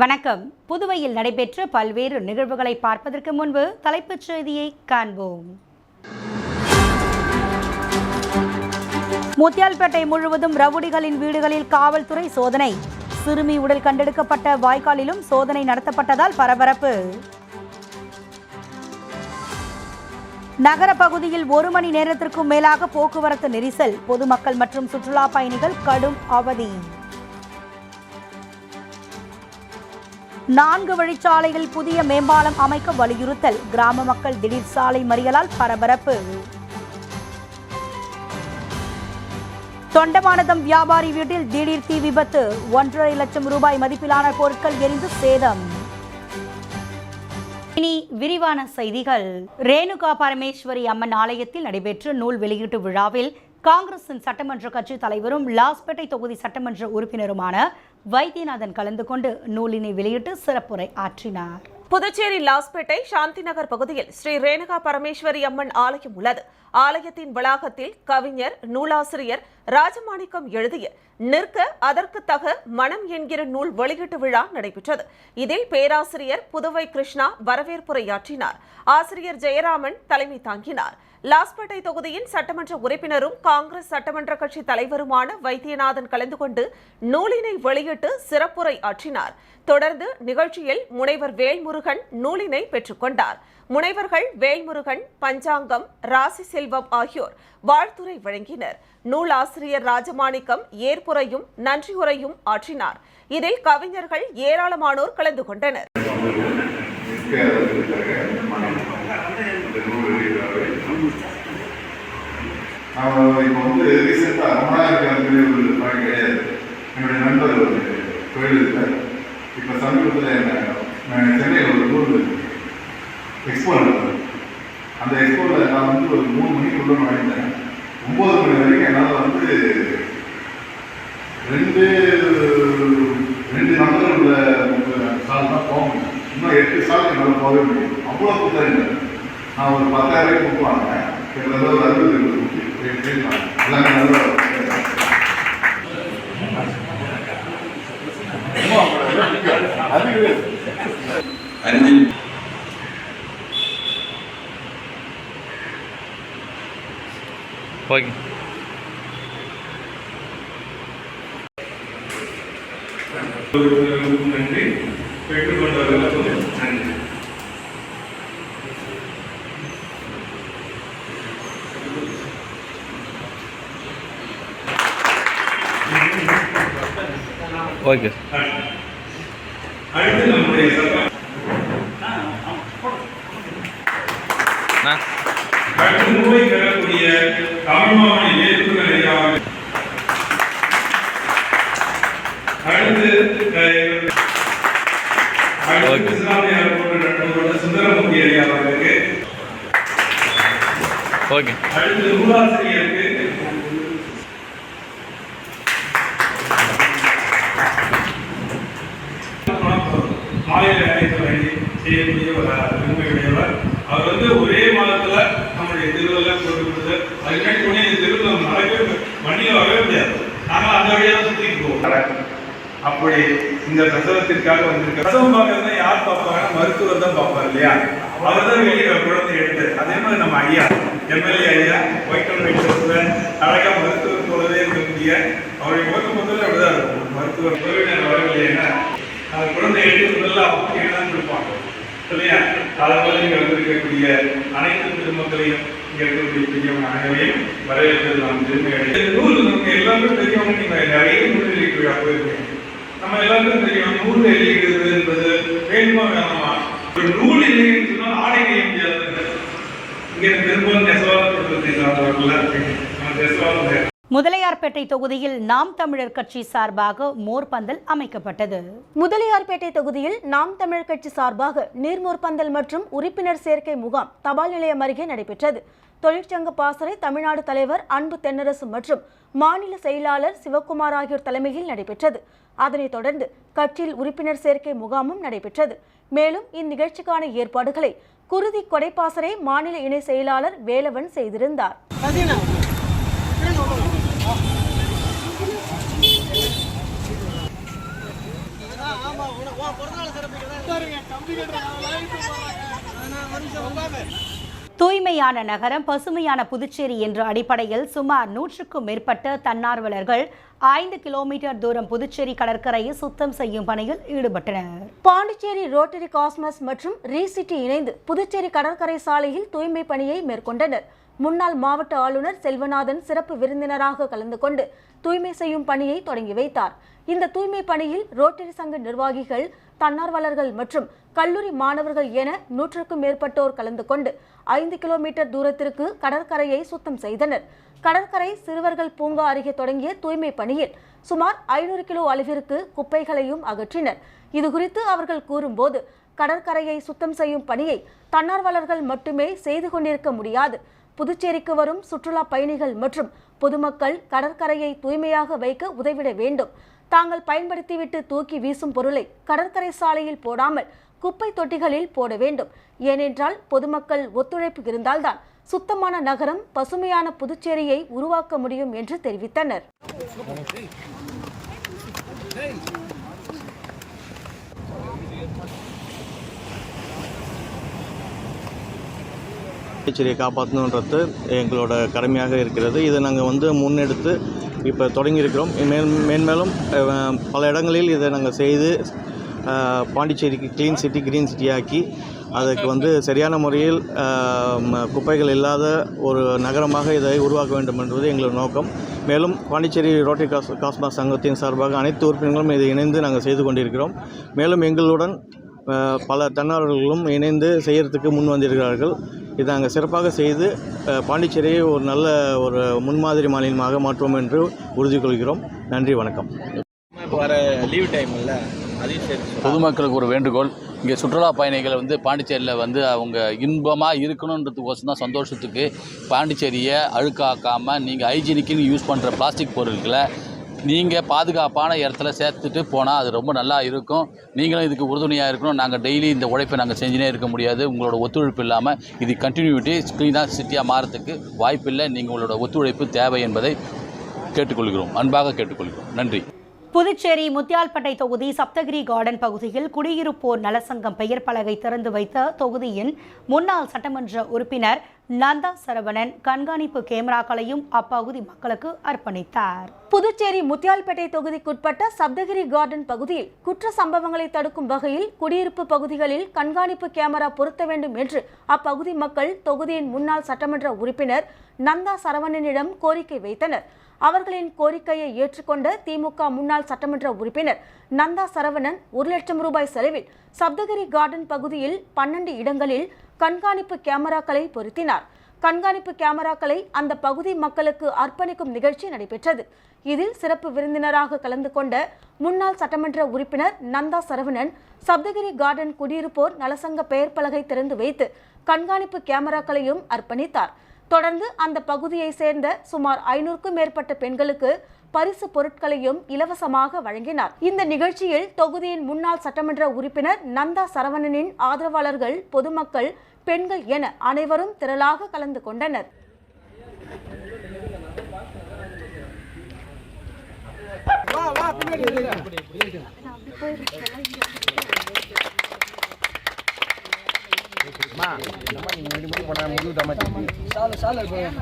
வணக்கம். புதுவையில் நடைபெற்ற பல்வேறு நிகழ்வுகளை பார்ப்பதற்கு முன்பு தலைப்புச் செய்தியை காண்போம். முத்தியால்பேட்டை முழுவதும் ரவுடிகளின் வீடுகளில் காவல்துறை சோதனை. சிறுமி உடல் கண்டெடுக்கப்பட்ட வாய்க்காலிலும் சோதனை நடத்தப்பட்டதால் பரபரப்பு. நகர பகுதியில் ஒரு மணி நேரத்திற்கும் மேலாக போக்குவரத்து நெரிசல். பொதுமக்கள் மற்றும் சுற்றுலா பயணிகள் கடும் அவதி. நான்கு வழிச்சாலையில் புதிய மேம்பாலம் அமைக்க வலியுறுத்தல். கிராம மக்கள் திடீர் சாலை மறியலால் பரபரப்பு. தொண்டமானதம் வியாபாரி வீட்டில் திடீர் தீ விபத்து. ஒன்றரை லட்சம் ரூபாய் மதிப்பிலான பொருட்கள் எரிந்து சேதம். இனி விரிவான செய்திகள். ரேணுகா பரமேஸ்வரி அம்மன் ஆலயத்தில் நடைபெற்ற நூல் வெளியீட்டு விழாவில் காங்கிரசின் சட்டமன்ற கட்சி தலைவரும் லாஸ்பேட்டை தொகுதி சட்டமன்ற உறுப்பினருமான வைத்தியநாதன் கலந்து கொண்டு நூலினை வெளியிட்டு சிறப்புரை ஆற்றினார். புதுச்சேரி லாஸ்பேட்டை சாந்தி நகர் பகுதியில் ஸ்ரீ ரேணுகா பரமேஸ்வரி அம்மன் ஆலயம் உள்ளது. ஆலயத்தின் வளாகத்தில் கவிஞர் நூலாசிரியர் ராஜமாணிக்கம் எழுதிய நிற்க அதற்கு தக மனம் என்கிற நூல் வெளியீட்டு விழா நடைபெற்றது. இதில் பேராசிரியர் புதுவை கிருஷ்ணா வரவேற்புரையாற்றினார். ஆசிரியர் ஜெயராமன் தலைமை தாங்கினார். லாஸ்பேட்டை தொகுதியின் சட்டமன்ற உறுப்பினரும் காங்கிரஸ் சட்டமன்ற கட்சி தலைவருமான வைத்தியநாதன் கலந்து கொண்டு நூலினை வெளியிட்டு சிறப்புரை ஆற்றினார். தொடர்ந்து நிகழ்ச்சியில் முனைவர் வேல்முருகன் நூலினை பெற்றுக்கொண்டார் முனைவர்கள் வேல்முருகன் பஞ்சாங்கம் ராசி செல்வம் ஆகியோர் வாழ்த்துரை வழங்கினர். நூலாசிரியர் ராஜமாணிக்கம் ஏற்புரையும் நன்றியுரையும் ஆற்றினார். இதில் கவிஞர்கள் ஏராளமானோர் கலந்து கொண்டனர். நம்ம இப்போ வந்து ரீசெண்டாக ரொம்ப நாள் ஒரு பழக்கம் கிடையாது. என்னுடைய நண்பர் ஒரு தொழில் இருக்கார் இப்போ சமீபத்தில் என்ன நான் சென்னையில் ஒரு நூல் எக்ஸ்போ நடந்தது. அந்த எக்ஸ்போவில் நான் வந்து ஒரு மூணு மணிக்குள்ள நுழைந்தேன் ஒம்பது மணி வரைக்கும் என்னால் வந்து ரெண்டு ரெண்டு நம்பர் உள்ள சால் தான் போக முடியும். இன்னும் எட்டு சால் என்னால் போகவே முடியும் அவ்வளோ புத்தகங்கள் நான் ஒரு பத்தாயிரம் ரூபாய்க்கு புக் கிட்டத்தட்ட ஒரு அறுபது ஓகே பெற்றுக்கொண்டவர்களுக்கும் நன்றி ஓகே அடுத்து நம்முடைய சபா நான் அடுத்து நூலை பெறக்கூடிய தமிழ்மாவணி வேட்புகள் ஐயாவை அடுத்து அடுத்து நண்பர்களோட சுந்தரமூர்த்தி ஐயா அவர்களுக்கு ஓகே. அடுத்து நூலாசிரியருக்கு மாநில வேலைக்கு வேண்டி செய்யக்கூடிய ஒரு பெருமையுடையவர் அவர் வந்து ஒரே மாதத்துல நம்முடைய திருவிழா போட்டு கொடுத்து அதுக்கு வரவே முடியாது. நாங்கள் அந்த வழியாக சுத்திட்டு போவோம். அப்படி இந்த பிரசவத்திற்காக வந்திருக்க பிரசவம் பார்க்கறது யார் பார்ப்பாங்க மருத்துவர் தான் பார்ப்பார் இல்லையா? அவர் தான் வெளியே குழந்தை எடுத்து அதே மாதிரி நம்ம ஐயா எம்எல்ஏ ஐயா ஒயிட் வெயிட்ல அழகா மருத்துவர் போலவே இருக்கக்கூடிய அவருடைய முகத்து முதல்ல அப்படிதான் இருக்கும். மருத்துவர் உறவினர் வரவில்லைன்னா அந்த குழந்தை எடுத்து முதல்ல அவங்க தான் கொடுப்பாங்க. இல்லையா? அதை மாதிரி வந்திருக்கக்கூடிய அனைத்து திருமக்களையும் இங்க இருக்கக்கூடிய பெரியவங்க அனைவரையும் நாம் நூல் நமக்கு எல்லாருக்கும் பெரியவங்க நிறைய நூல் போயிருக்கீங்க நம்ம எல்லாருக்கும் தெரியும் நூல் என்பது வேணாமா ஒரு நூல் சொன்னால் ஆடை நெய்ய முடியாது பெரும்பாலும் நெசவாளர் சார்ந்தவர்கள் நம்ம நெசவாளர் முதலியார்பேட்டை தொகுதியில் நாம் தமிழர் கட்சி சார்பாக மோர்பந்தல் அமைக்கப்பட்டது. முதலியார்பேட்டை தொகுதியில் நாம் தமிழர் கட்சி சார்பாக நீர்மோர்பந்தல் மற்றும் உறுப்பினர் சேர்க்கை முகாம் தபால் நிலையம் அருகே நடைபெற்றது. தொழிற்சங்க பாசறை தமிழ்நாடு தலைவர் அன்பு தென்னரசு மற்றும் மாநில செயலாளர் சிவக்குமார் ஆகியோர் தலைமையில் நடைபெற்றது. அதனைத் தொடர்ந்து கட்சியில் உறுப்பினர் சேர்க்கை முகாமும் நடைபெற்றது. மேலும் இந்நிகழ்ச்சிக்கான ஏற்பாடுகளை குருதி கொடைப்பாசறை மாநில இணை செயலாளர் வேலவன் செய்திருந்தார். ஆமா தூய்மையான நகரம் பசுமையான புதுச்சேரி என்ற அடிப்படையில் சுமார் நூற்றுக்கும் மேற்பட்ட தன்னார்வலர்கள் ஐந்து கிலோமீட்டர் தூரம் புதுச்சேரி கடற்கரையை சுத்தம் செய்யும் பணியில் ஈடுபட்டனர். பாண்டிச்சேரி ரோட்டரி காஸ்மஸ் மற்றும் ரீசிட்டி இணைந்து புதுச்சேரி கடற்கரை சாலையில் தூய்மை பணியை மேற்கொண்டனர். முன்னாள் மாவட்ட ஆளுநர் செல்வநாதன் சிறப்பு விருந்தினராக கலந்து கொண்டு தூய்மை செய்யும் பணியை தொடங்கி வைத்தார். இந்த தூய்மை பணியில் ரோட்டரி சங்க நிர்வாகிகள் தன்னார்வலர்கள் மற்றும் கல்லூரி மாணவர்கள் என நூற்றுக்கும் மேற்பட்டோர் கலந்து கொண்டு ஐந்து கிலோமீட்டர் தூரத்திற்கு கடற்கரையை சுத்தம் செய்தனர். கடற்கரை சிறுவர்கள் பூங்கா அருகே தொடங்கிய தூய்மை பணியில் சுமார் ஐநூறு கிலோ அளவிற்கு குப்பைகளையும் அகற்றினர். இதுகுறித்து அவர்கள் கூறும்போது கடற்கரையை சுத்தம் செய்யும் பணியை தன்னார்வலர்கள் மட்டுமே செய்து கொண்டிருக்க முடியாது. புதுச்சேரிக்கு வரும் சுற்றுலா பயணிகள் மற்றும் பொதுமக்கள் கடற்கரையை தூய்மையாக வைக்க உதவிட வேண்டும். தாங்கள் பயன்படுத்திவிட்டு தூக்கி வீசும் பொருளை கடற்கரை சாலையில் போடாமல் குப்பை தொட்டிகளில் போட வேண்டும். ஏனென்றால் பொதுமக்கள் ஒத்துழைப்பு இருந்தால்தான் சுத்தமான நகரம் பசுமையான புதுச்சேரியை உருவாக்க முடியும் என்று தெரிவித்தனர். புதுச்சேரியை காப்பாற்றணுன்றது எங்களோட கடமையாக இருக்கிறது. இதை நாங்கள் வந்து முன்னெடுத்து இப்போ தொடங்கியிருக்கிறோம். மேல் மேன்மேலும் பல இடங்களில் இதை நாங்கள் செய்து பாண்டிச்சேரிக்கு க்ளீன் சிட்டி க்ரீன் சிட்டியாக்கி அதுக்கு வந்து சரியான முறையில் குப்பைகள் இல்லாத ஒரு நகரமாக இதை உருவாக்க வேண்டும் என்பது எங்களோட நோக்கம். மேலும் பாண்டிச்சேரி ரோட்டரி காஸ் காஸ்மா சங்கத்தின் சார்பாக அனைத்து உறுப்பினர்களும் இதை இணைந்து நாங்கள் செய்து கொண்டிருக்கிறோம். மேலும் எங்களுடன் பல தன்னார்வலர்களும் இணைந்து செய்கிறதுக்கு முன் வந்திருக்கிறார்கள். இதை நாங்கள் சிறப்பாக செய்து பாண்டிச்சேரியை ஒரு நல்ல ஒரு முன்மாதிரி மாநிலமாக மாற்றுவோம் என்று உறுதி கொள்கிறோம் நன்றி வணக்கம். இப்போ வர லீவ் டைம் இல்லை. பொதுமக்களுக்கு ஒரு வேண்டுகோள். இங்கே சுற்றுலா பயணிகள் வந்து பாண்டிச்சேரியில் வந்து அவங்க இன்பமாக இருக்கணுன்றதுக்கோசம் தான் சந்தோஷத்துக்கு பாண்டிச்சேரியை அழுக்காக்காமல் நீங்கள் ஹைஜீனிக்குன்னு யூஸ் பண்ணுற பிளாஸ்டிக் பொருட்களை நீங்கள் பாதுகாப்பான இடத்துல சேர்த்துட்டு போனால் அது ரொம்ப நல்லா இருக்கும். நீங்களும் இதுக்கு உறுதுணையாக இருக்கணும். நாங்கள் டெய்லி இந்த உழைப்பை நாங்கள் செஞ்சுனே இருக்க முடியாது. உங்களோட ஒத்துழைப்பு இல்லாமல் இது கண்டினியூட்டி க்ளீனாக சிட்டியாக மாறத்துக்கு வாய்ப்பில்லை. நீங்கள் உங்களோட ஒத்துழைப்பு தேவை என்பதை கேட்டுக்கொள்கிறோம். அன்பாக கேட்டுக்கொள்கிறோம். நன்றி. புதுச்சேரி முத்தியால்பேட்டை தொகுதி சப்தகிரி கார்டன் பகுதியில் குடியிருப்போர் நலசங்கம் பெயர் பலகை திறந்து வைத்த தொகுதியின் முன்னாள் சட்டமன்ற உறுப்பினர் நந்தா சரவணன் கண்காணிப்பு கேமராக்களையும் அப்பகுதி மக்களுக்கு அர்ப்பணித்தார். புதுச்சேரி முத்தியால்பேட்டை தொகுதிக்குட்பட்ட சப்தகிரி கார்டன் பகுதியில் குற்ற சம்பவங்களை தடுக்கும் வகையில் குடியிருப்பு பகுதிகளில் கண்காணிப்பு கேமரா பொருத்த வேண்டும் என்று அப்பகுதி மக்கள் தொகுதியின் முன்னாள் சட்டமன்ற உறுப்பினர் நந்தா சரவணனிடம் கோரிக்கை வைத்தனர். அவர்களின் கோரிக்கையை ஏற்றுக்கொண்ட திமுக முன்னாள் சட்டமன்ற உறுப்பினர் நந்தா சரவணன் ஒரு லட்சம் ரூபாய் செலவில் சப்தகிரி கார்டன் பகுதியில் பன்னெண்டு இடங்களில் கண்காணிப்பு கேமராக்களை பொருத்தினார். கண்காணிப்பு கேமராக்களை அந்த பகுதி மக்களுக்கு அர்ப்பணிக்கும் நிகழ்ச்சி நடைபெற்றது. இதில் சிறப்பு விருந்தினராக கலந்து கொண்ட முன்னாள் சட்டமன்ற உறுப்பினர் நந்தா சரவணன் சப்தகிரி கார்டன் குடியிருப்போர் நலசங்க பெயர் பலகை திறந்து வைத்து கண்காணிப்பு கேமராக்களையும் அர்ப்பணித்தார். தொடர்ந்து அந்த பகுதியை சேர்ந்த சுமார் ஐநூறுக்கும் மேற்பட்ட பெண்களுக்கு பரிசு பொருட்களையும் இலவசமாக வழங்கினார். இந்த நிகழ்ச்சியில் தொகுதியின் முன்னாள் சட்டமன்ற உறுப்பினர் நந்தா சரவணனின் ஆதரவாளர்கள் பொதுமக்கள் பெண்கள் என அனைவரும் திரளாக கலந்து கொண்டனர்.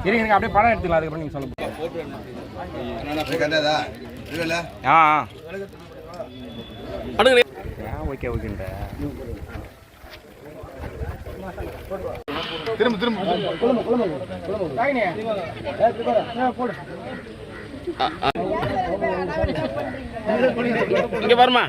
இருங்க அப்படியே படம் எடுத்துக்கலாம் அதுக்கப்புறம் நீங்க சொல்லுங்க. ஆ ஓகே திரும்ப திரும்ப. இங்க வருமா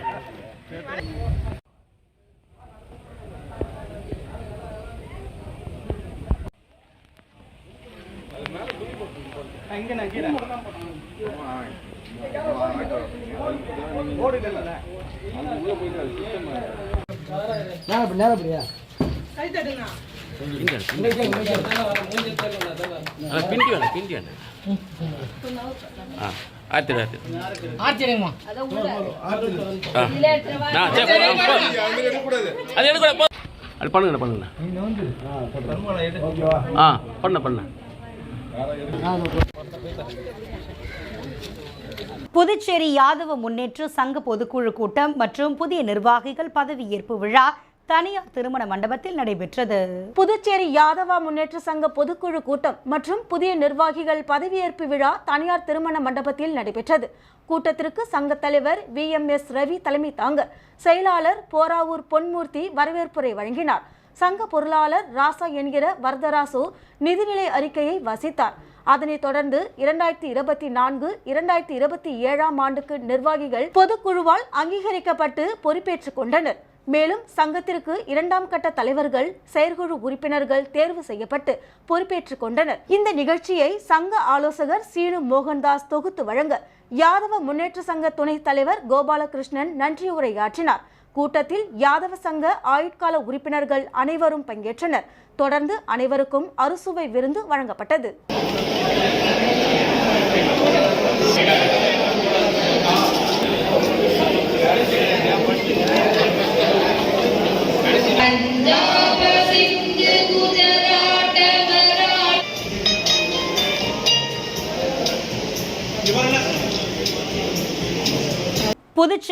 பிண்டி வேணாம் பிண்டி வேணாம் ஆ ஆத்து ஆத்து ஆ நான் சரி, அது பண்ணுங்க பண்ணுங்க ஆ பண்ண பண்ண. புதுச்சேரி யாதவ முன்னேற்ற சங்க பொதுக்குழு கூட்டம் மற்றும் புதிய நிர்வாகிகள் பதவியேற்பு விழா தனியார் திருமண மண்டபத்தில் நடைபெற்றது. புதுச்சேரி யாதவா முன்னேற்ற சங்க பொதுக்குழு கூட்டம் மற்றும் புதிய நிர்வாகிகள் பதவியேற்பு விழா தனியார் திருமண மண்டபத்தில் நடைபெற்றது. கூட்டத்திற்கு சங்க தலைவர் வி எம் எஸ் ரவி தலைமை தாங்க செயலாளர் போராவூர் பொன்மூர்த்தி வரவேற்புரை வழங்கினார். சங்க பொருளாளர் ராசா என்கிற வரதராசு நிதிநிலை அறிக்கையை வாசித்தார். அதனைத் தொடர்ந்து இரண்டாயிரத்தி இருபத்தி நான்கு இரண்டாயிரத்தி இருபத்தி ஏழாம் ஆண்டுக்கு நிர்வாகிகள் பொதுக்குழுவால் அங்கீகரிக்கப்பட்டு பொறுப்பேற்றுக் கொண்டனர். மேலும் சங்கத்திற்கு இரண்டாம் கட்ட தலைவர்கள் செயற்குழு உறுப்பினர்கள் தேர்வு செய்யப்பட்டு பொறுப்பேற்றுக் கொண்டனர். இந்த நிகழ்ச்சியை சங்க ஆலோசகர் சீனு மோகன்தாஸ் தொகுத்து வழங்க யாதவ முன்னேற்ற சங்க துணைத் தலைவர் கோபாலகிருஷ்ணன் நன்றி உரையாற்றினார் கூட்டத்தில் யாதவ சங்க ஆயுட்கால உறுப்பினர்கள் அனைவரும் பங்கேற்றனர். தொடர்ந்து அனைவருக்கும் அறுசுவை விருந்து வழங்கப்பட்டது.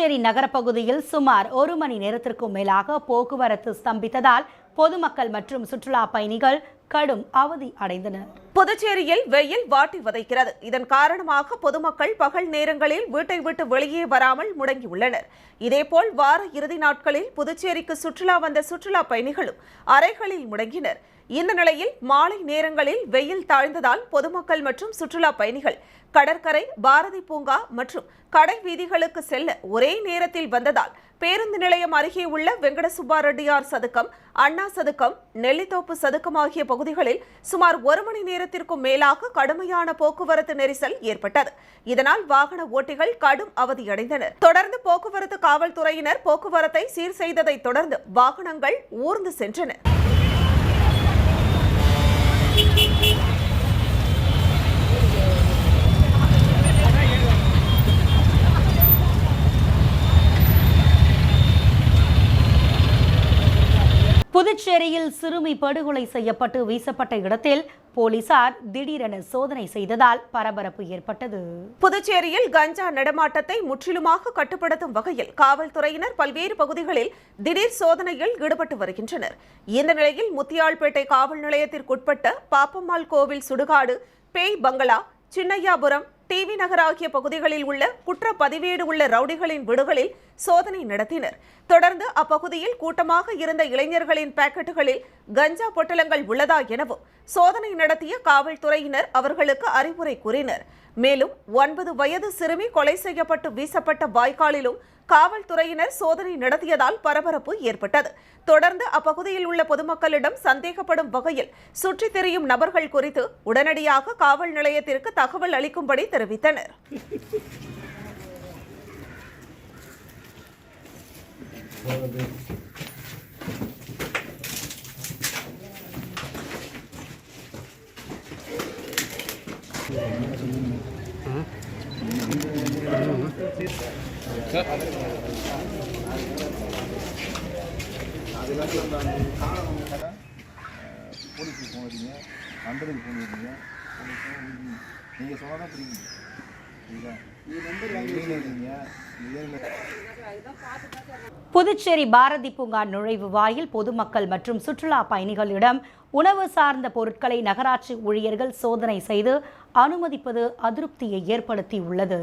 புதுச்சேரி நகரப்பகுதியில் சுமார் ஒரு மணி நேரத்திற்கும் மேலாக போக்குவரத்து ஸ்தம்பித்ததால் பொதுமக்கள் மற்றும் சுற்றுலா பயணிகள் கடும் அவதி அடைந்தனர். புதுச்சேரியில் வெயில் வாட்டி வதைக்கிறது. இதன் காரணமாக பொதுமக்கள் பகல் நேரங்களில் வீட்டை விட்டு வெளியே வராமல் முடங்கியுள்ளனர். இதேபோல் வார இறுதி நாட்களில் புதுச்சேரிக்கு சுற்றுலா வந்த சுற்றுலா பயணிகளும் அறைகளில் முடங்கினர். இந்த நிலையில் மாலை நேரங்களில் வெயில் தாழ்ந்ததால் பொதுமக்கள் மற்றும் சுற்றுலா பயணிகள் கடற்கரை பாரதி பூங்கா மற்றும் கடை வீதிகளுக்கு செல்ல ஒரே நேரத்தில் வந்ததால் பேருந்து நிலையம் அருகே உள்ள வெங்கட சுப்பா ரெட்டியார் சதுக்கம் அண்ணா சதுக்கம் நெல்லித்தோப்பு சதுக்கம் ஆகிய பகுதிகளில் சுமார் ஒரு மணி நேரத்திற்கும் மேலாக கடுமையான போக்குவரத்து நெரிசல் ஏற்பட்டது. இதனால் வாகன ஓட்டிகள் கடும் அவதியடைந்தனர். தொடர்ந்து போக்குவரத்து காவல்துறையினர் போக்குவரத்தை சீர் செய்ததை தொடர்ந்து வாகனங்கள் ஊர்ந்து சென்றன. புதுச்சேரியில் சிறுமி படுகொலை செய்யப்பட்டு வீசப்பட்ட இடத்தில் போலீசார் திடீரென சோதனை செய்ததால் பரபரப்பு ஏற்பட்டது. புதுச்சேரியில் கஞ்சா நடமாட்டத்தை முற்றிலுமாக கட்டுப்படுத்தும் வகையில் காவல்துறையினர் பல்வேறு பகுதிகளில் திடீர் சோதனையில் ஈடுபட்டு வருகின்றனர். இந்த நிலையில் முத்தியால்பேட்டை காவல் நிலையத்திற்குட்பட்ட பாப்பம்மாள் கோவில் சுடுகாடு பேய் பங்களா சின்னையாபுரம் டிவி நகர் ஆகிய பகுதிகளில் உள்ள குற்ற பதிவேடு உள்ள ரவுடிகளின் வீடுகளில் சோதனை நடத்தினர். தொடர்ந்து அப்பகுதியில் கூட்டமாக இருந்த இளைஞர்களின் பாக்கெட்டுகளில் கஞ்சா பொட்டலங்கள் உள்ளதா எனவும் சோதனை நடத்திய காவல்துறையினர் அவர்களுக்கு அறிவுரை கூறினர். மேலும் ஒன்பது வயது சிறுமி கொலை செய்யப்பட்டு வீசப்பட்ட வாய்க்காலிலும் காவல்துறையினர் சோதனை நடத்தியதால் பரபரப்பு ஏற்பட்டது. தொடர்ந்து அப்பகுதியில் உள்ள பொதுமக்களிடம் சந்தேகப்படும் வகையில் சுற்றித் திரியும் நபர்கள் குறித்து உடனடியாக காவல் நிலையத்திற்கு தகவல் அளிக்கும்படி தெரிவித்தனர். போலீஸுக்கு ஃபோன் அடிங்க நண்பருக்கு ஃபோன் அடிங்க நீங்கள் சொன்னால் தான் புரியுங்க புரியுதா வெளியில் இருக்கீங்க நீங்கள் புதுச்சேரி பாரதி பூங்கா நுழைவு வாயில் பொதுமக்கள் மற்றும் சுற்றுலா பயணிகளிடம் உணவு சார்ந்த பொருட்களை நகராட்சி ஊழியர்கள் சோதனை செய்து அனுமதிப்பது அதிருப்தியை ஏற்படுத்தி உள்ளது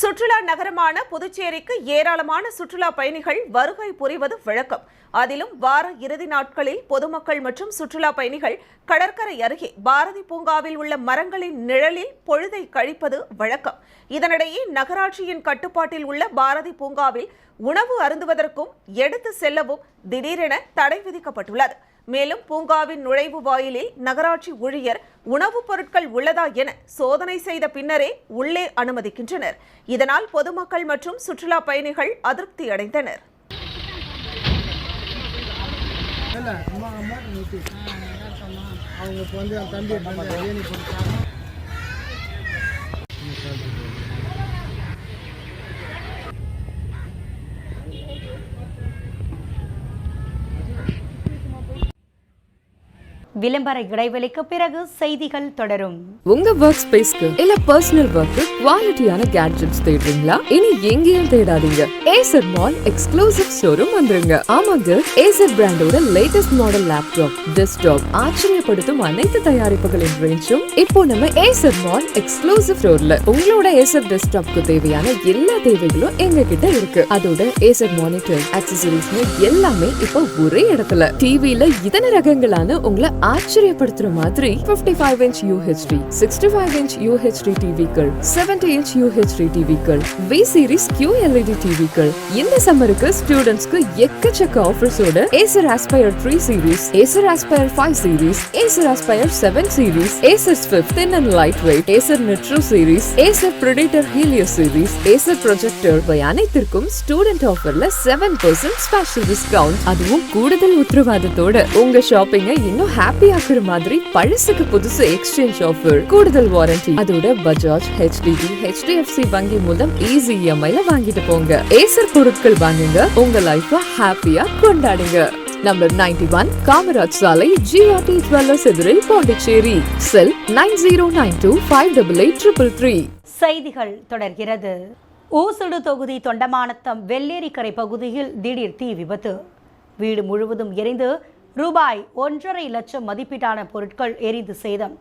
சுற்றுலா நகரமான புதுச்சேரிக்கு ஏராளமான சுற்றுலா பயணிகள் வருகை புரிவது வழக்கம். அதிலும் வார இறுதி நாட்களில் பொதுமக்கள் மற்றும் சுற்றுலா பயணிகள் கடற்கரை அருகே பாரதி பூங்காவில் உள்ள மரங்களின் நிழலில் பொழுதை கழிப்பது வழக்கம். இதனிடையே நகராட்சியின் கட்டுப்பாட்டில் உள்ள பாரதி பூங்காவில் உணவு அருந்துவதற்கும் எடுத்து செல்லவும் திடீரென தடை விதிக்கப்பட்டுள்ளது. மேலும் பூங்காவின் நுழைவு வாயிலில் நகராட்சி ஊழியர் உணவுப் பொருட்கள் உள்ளதா என சோதனை செய்த பின்னரே உள்ளே அனுமதிக்கின்றனர். இதனால் பொதுமக்கள் மற்றும் சுற்றுலா பயணிகள் அதிருப்தி அடைந்தனர். அவங்க வந்து தம்பி எடுத்து பிரியாணி போட்டு விளம்பர இடைவெளிக்கு பிறகு செய்திகள் தொடரும். உங்க ஒர்க் ஸ்பேஸ்க்கு இல்ல பர்சனல் ஒர்க்கு குவாலிட்டியான கேட்ஜெட்ஸ் தேடுறீங்களா? இனி எங்கேயும் தேடாதீங்க. ஏசர் மால் எக்ஸ்க்ளூசிவ் ஷோரூம் வந்துருங்க. ஆமாங்க ஏசர் பிராண்டோட லேட்டஸ்ட் மாடல் லேப்டாப் டெஸ்க்டாப் ஆச்சரியப்படுத்தும் அனைத்து தயாரிப்புகளின் ரேஞ்சும் இப்போ நம்ம ஏசர் மால் எக்ஸ்க்ளூசிவ் ஸ்டோர்ல உங்களோட ஏசர் டெஸ்க்டாப்க்கு தேவையான எல்லா தேவைகளும் எங்க கிட்ட இருக்கு. அதோட ஏசர் மானிட்டர் ஆக்சசரிஸ்னு எல்லாமே இப்போ ஒரே இடத்துல. டிவில இதன ரகங்களான உங்களை ஆச்சரியப்படுத்துற மாதிரி 55 five inch UHD sixty five inch UHD டிவிக்கள் seventy inch UHD டிவிக்கள் வி சீரிஸ் கியூ எல்இடி டிவிக்கள் இந்த சம்மருக்கு ஸ்டூடெண்ட்ஸ்க்கு எக்கச்சக்க ஆஃபர்ஸோட Acer Aspire three series Acer Aspire five series Acer Aspire seven series Acer Swift thin and light weight Acer Nitro series Acer Predator Helios series Acer projector இவை அனைத்திற்கும் student ஆஃபர்ல seven percent special discount அதுவும் கூடுதல் உத்தரவாதத்தோட உங்க ஷாப்பிங்கை இன்னும் happy ஆக்குற மாதிரி பழசுக்கு புதுசு எக்ஸ்சேஞ்ச் ஆஃபர் கூடுதல் வாரண்டி அதோட பஜாஜ் ஹெச்டிபி ஹெச்டிஎஃப்சி வங்கி மூலம் ஈஸி இஎம்ஐல வாங்கிட்டு போங்க. ஏசர் பொருட்கள் வாங்குங்க உங்க லைஃப ஹாப்பியா கொண்டாடுங்க. நம்பர் நைன்டி ஒன் காமராஜ் சாலை ஜிஆர்டி ஜுவல்லர்ஸ் எதிரில் Pondicherry. Cell nine zero nine two five double eight triple three செய்திகள் தொடர்கிறது. ஊசுடு தொகுதி தொண்டமானத்தம் வெள்ளேரிக்கரை பகுதியில் திடீர் தீ விபத்து. வீடு முழுவதும் எரிந்து ரூபாய் ஒன்றரை லட்சம் மதிப்பீட்டான பொருட்கள் எரிந்து சேதம்.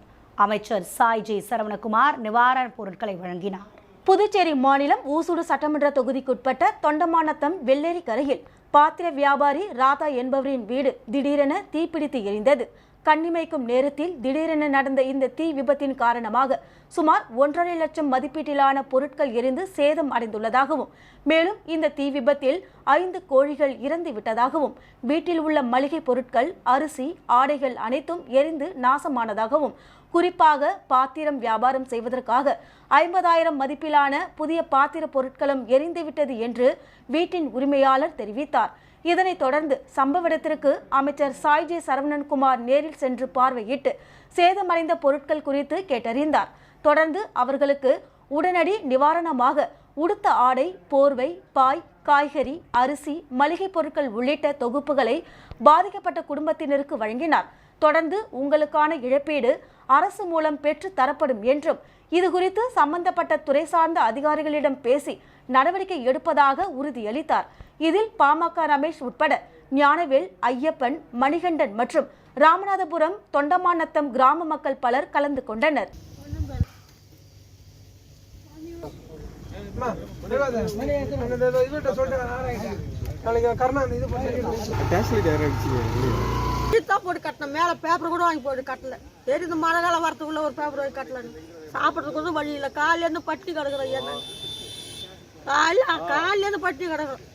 அமைச்சர் சாய் ஜே சரவணகுமார் நிவாரணப் பொருட்களை வழங்கினார். புதுச்சேரி மாநிலம் ஊசூடு சட்டமன்ற தொகுதிக்குட்பட்ட தொண்டமானத்தம் வெள்ளேரி கரையில் பாத்திர வியாபாரி ராதா என்பவரின் வீடு திடீரென தீப்பிடித்து எரிந்தது. கண்ணிமைக்கும் நேரத்தில் திடீரென நடந்த இந்த தீ விபத்தின் காரணமாக சுமார் ஒன்றரை லட்சம் மதிப்பீட்டிலான பொருட்கள் எரிந்து சேதம் அடைந்துள்ளதாகவும் மேலும் இந்த தீ விபத்தில் ஐந்து கோழிகள் இறந்து விட்டதாகவும் வீட்டில் உள்ள மளிகை பொருட்கள் அரிசி ஆடைகள் அனைத்தும் எரிந்து நாசமானதாகவும் குறிப்பாக பாத்திரம் வியாபாரம் செய்வதற்காக ஐம்பதாயிரம் மதிப்பிலான புதிய பாத்திர பொருட்களும் எரிந்துவிட்டது என்று வீட்டின் உரிமையாளர் தெரிவித்தார். இதனைத் தொடர்ந்து சம்பவ இடத்திற்கு அமைச்சர் சாய்ஜி சரவணன்குமார் நேரில் சென்று பார்வையிட்டு சேதமடைந்த பொருட்கள் குறித்து கேட்டறிந்தார். தொடர்ந்து அவர்களுக்கு உடனடி நிவாரணமாக உடுத்த ஆடை போர்வை பாய் காய்கறி அரிசி மளிகை பொருட்கள் உள்ளிட்ட தொகுப்புகளை பாதிக்கப்பட்ட குடும்பத்தினருக்கு வழங்கினார். தொடர்ந்து உங்களுக்கான இழப்பீடு அரசு மூலம் பெற்று தரப்படும் என்றும் இது குறித்து சம்பந்தப்பட்ட துறை சார்ந்த அதிகாரிகளிடம் பேசி நடவடிக்கை எடுப்பதாக உறுதியளித்தார். இதில் பாமக ரமேஷ் உட்பட ஞானவேல் ஐயப்பன் மணிகண்டன் மற்றும் ராமநாதபுரம் தொண்டமாநத்தம் கிராம மக்கள் பலர் கலந்து கொண்டனர். தான் போட்டு கட்டினேன் மேலே பேப்பர் கூட வாங்கி போட்டு கட்டல. சரி இந்த மழை காலம் வரத்துக்குள்ள ஒரு பேப்பர் வாங்கி கட்டலன்னு. சாப்பிட்றதுக்கு வழி இல்லை. காலையிலேருந்து பட்டி கிடக்குறோம் என்ன காலையில் காலையிலேருந்து பட்டி கிடக்குறோம்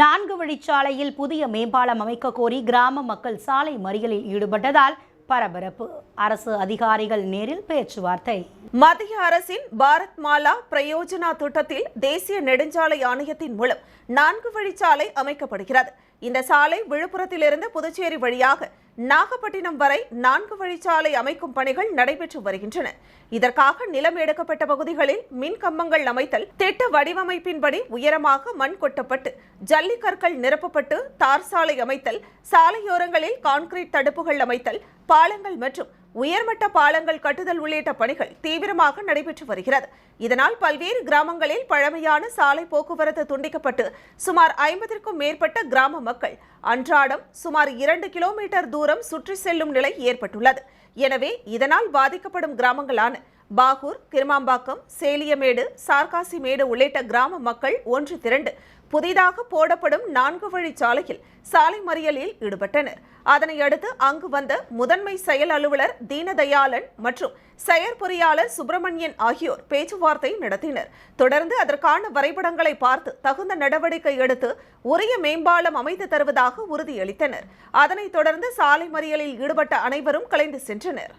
நான்கு வழிச்சாலையில் புதிய மேம்பாலம் அமைக்க கோரி கிராம மக்கள் சாலை மறியலில் ஈடுபட்டதால் பரபரப்பு. அரசு அதிகாரிகள் நேரில் பேச்சுவார்த்தை. மத்திய அரசின் பாரத் மாலா பிரயோஜனா திட்டத்தில் தேசிய நெடுஞ்சாலை ஆணையத்தின் மூலம் நான்கு வழிச்சாலை அமைக்கப்படுகிறது. இந்த சாலை விழுப்புரத்திலிருந்து புதுச்சேரி வழியாக நாகப்பட்டினம் வரை நான்கு வழிச்சாலை அமைக்கும் பணிகள் நடைபெற்று வருகின்றன. இதற்காக நிலம் எடுக்கப்பட்ட பகுதிகளில் மின் கம்பங்கள் அமைத்தல் திட்ட வடிவமைப்பின்படி உயரமாக மண் கொட்டப்பட்டு ஜல்லிக்கற்கள் நிரப்பப்பட்டு தார் சாலை அமைத்தல் சாலையோரங்களில் கான்கிரீட் தடுப்புகள் அமைத்தல் பாலங்கள் மற்றும் உயர்மட்ட பாலங்கள் கட்டுதல் உள்ளிட்ட பணிகள் தீவிரமாக நடைபெற்று வருகிறது. இதனால் பல்வேறு கிராமங்களில் பழமையான சாலை போக்குவரத்து துண்டிக்கப்பட்டு சுமார் ஐம்பதிற்கும் மேற்பட்ட கிராம மக்கள் அன்றாடம் சுமார் இரண்டு கிலோமீட்டர் தூரம் சுற்றி செல்லும் நிலை ஏற்பட்டுள்ளது. எனவே இதனால் பாதிக்கப்படும் கிராமங்களான பாகூர் கிருமாம்பாக்கம் சேலியமேடு சார்காசிமேடு உள்ளிட்ட கிராம மக்கள் ஒன்று திரண்டு புதிதாக போடப்படும் நான்கு வழி சாலையில் சாலை மறியலில் ஈடுபட்டனர். அதனையடுத்து அங்கு வந்த முதன்மை செயல் அலுவலர் தீனதயாளன் மற்றும் செயற்பொறியாளர் சுப்பிரமணியன் ஆகியோர் பேச்சுவார்த்தை நடத்தினர். தொடர்ந்து அதற்கான வரைபடங்களை பார்த்து தகுந்த நடவடிக்கை எடுத்து உரிய மேம்பாலம் அமைத்து தருவதாக உறுதியளித்தனர். அதனைத் தொடர்ந்து சாலை மறியலில் ஈடுபட்ட அனைவரும் கலைந்து சென்றனர்.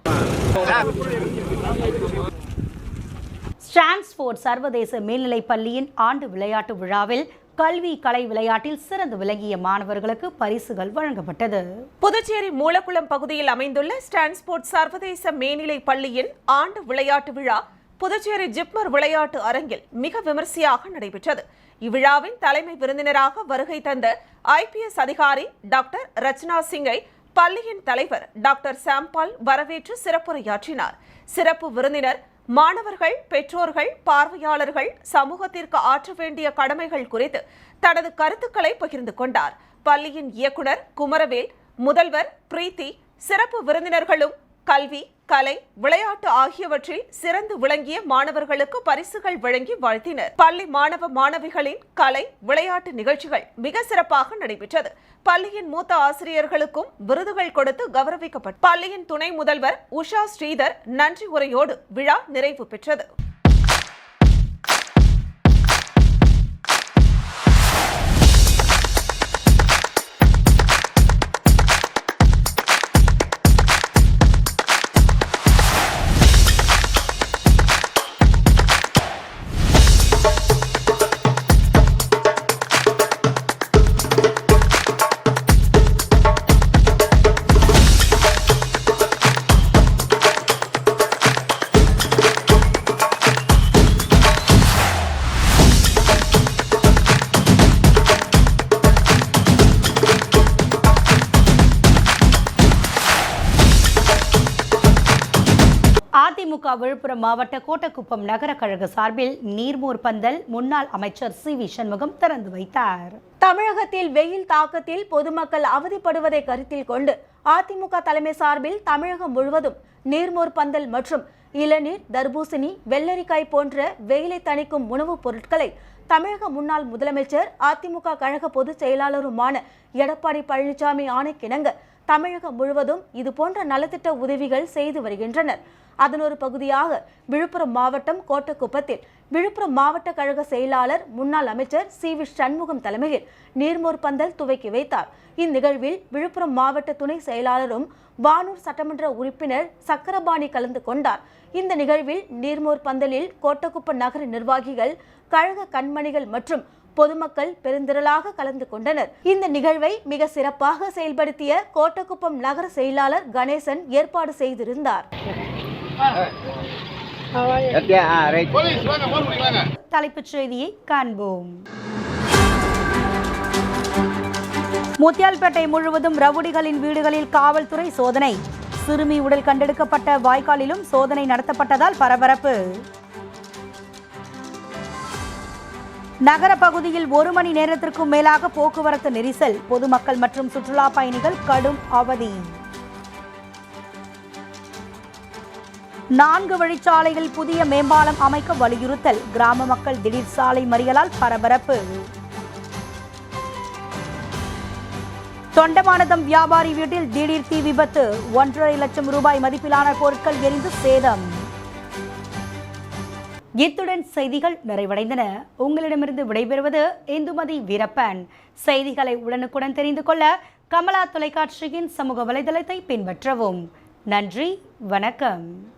ஸ்டான்ஸ்போர்ட் சர்வதேச மேல்நிலைப் பள்ளியின் ஆண்டு விளையாட்டு விழாவில் கல்வி கலை விளையாட்டில் சிறந்து விளங்கிய மாணவர்களுக்கு பரிசுகள் வழங்கப்பட்டது. புதுச்சேரி மூலக்குளம் பகுதியில் அமைந்துள்ள ஸ்டான்ஸ்போர்ட் சர்வதேச மேல்நிலை பள்ளியின் ஆண்டு விளையாட்டு விழா புதுச்சேரி ஜிப்மர் விளையாட்டு அரங்கில் மிக விமர்சையாக நடைபெற்றது. இவ்விழாவின் தலைமை விருந்தினராக வருகை தந்த ஐபிஎஸ் அதிகாரி டாக்டர் ரச்சனா சிங்கை பள்ளியின் தலைவர் டாக்டர் சாம்பால் வரவேற்று சிறப்புரையாற்றினார். சிறப்பு விருந்தினர் மாணவர்கள் பெற்றோர்கள் பார்வையாளர்கள் சமூகத்திற்கு ஆற்ற வேண்டிய கடமைகள் குறித்து தனது கருத்துக்களை பகிர்ந்து கொண்டார். பள்ளியின் இயக்குனர் குமரவேல் முதல்வர் பிரீத்தி சிறப்பு விருந்தினர்களும் கல்வி கலை விளையாட்டு ஆகியவற்றில் சிறந்து விளங்கிய மாணவர்களுக்கு பரிசுகள் வழங்கி வாழ்த்தினர். பள்ளி மாணவ மாணவிகளின் கலை விளையாட்டு நிகழ்ச்சிகள் மிக சிறப்பாக நடைபெற்றது. பள்ளியின் மூத்த ஆசிரியர்களுக்கும் விருதுகள் கொடுத்து கௌரவிக்கப்பட்டது. பள்ளியின் துணை முதல்வர் உஷா ஸ்ரீதர் நன்றி உரையோடு விழா நிறைவு பெற்றது. அதிமுக விழுப்புரம் மாவட்ட கோட்டக்குப்பம் நகர கழக சார்பில் நீர்மோர் பந்தல் முன்னாள் அமைச்சர் சி வி சண்முகம் திறந்து வைத்தார். தமிழகத்தில் வெயில் தாக்கத்தில் பொதுமக்கள் அவதிப்படுவதை கருத்தில் கொண்டு அதிமுக தலைமை சார்பில் தமிழகம் முழுவதும் நீர்மோர் பந்தல் மற்றும் இளநீர் தர்பூசணி வெள்ளரிக்காய் போன்ற வெயிலை தணிக்கும் உணவுப் பொருட்களை தமிழக முன்னாள் முதலமைச்சர் அதிமுக கழக பொதுச் செயலாளருமான எடப்பாடி பழனிசாமி ஆணைக்கிணங்க தமிழகம் முழுவதும் இதுபோன்ற நலத்திட்ட உதவிகள் செய்து வருகின்றனர். அதன் ஒரு பகுதியாக விழுப்புரம் மாவட்டம் கோட்டக்குப்பத்தில் விழுப்புரம் மாவட்ட கழக செயலாளர் முன்னாள் அமைச்சர் சி வி சண்முகம் தலைமையில் நீர்மோர் பந்தல் துவக்கி வைத்தார். இந்நிகழ்வில் விழுப்புரம் மாவட்ட துணை செயலாளரும் வானூர் சட்டமன்ற உறுப்பினர் சக்கரபாணி கலந்து கொண்டார். இந்த நிகழ்வில் நீர்மோர் பந்தலில் கோட்டக்குப்பம் நகர நிர்வாகிகள் கழக கண்மணிகள் மற்றும் பொதுமக்கள் பெருந்திரளாக கலந்து கொண்டனர். இந்த நிகழ்வை மிக சிறப்பாக செயல்படுத்திய கோட்டக்குப்பம் நகர செயலாளர் கணேசன் ஏற்பாடு செய்திருந்தார். தலைப்புச் செய்தியை காண்போம். முத்தியால்பேட்டை முழுவதும் ரவுடிகளின் வீடுகளில் காவல்துறை சோதனை. சிறுமி உடல் கண்டெடுக்கப்பட்ட வாய்க்காலிலும் சோதனை நடத்தப்பட்டதால் பரபரப்பு. நகர பகுதியில் ஒரு மணி நேரத்திற்கும் மேலாக போக்குவரத்து நெரிசல். பொதுமக்கள் மற்றும் சுற்றுலா பயணிகள் கடும் அவதி. நான்கு வழிச்சாலையில் புதிய மேம்பாலம் அமைக்க வலியுறுத்தல். கிராம மக்கள் திடீர் சாலை மறியலால் பரபரப்பு. தொண்டமானதம் வியாபாரி வீட்டில் திடீர் தீ விபத்து. ஒன்றரை லட்சம் ரூபாய் மதிப்பிலான பொருட்கள் எரிந்து சேதம். இத்துடன் செய்திகள் நிறைவடைந்தன. உங்களிடமிருந்து விடைபெறுவது இந்துமதி வீரப்பன். செய்திகளை உடனுக்குடன் தெரிந்து கொள்ள கமலா தொலைக்காட்சியின் சமூக வலைதளத்தை பின்பற்றவும். நன்றி வணக்கம்.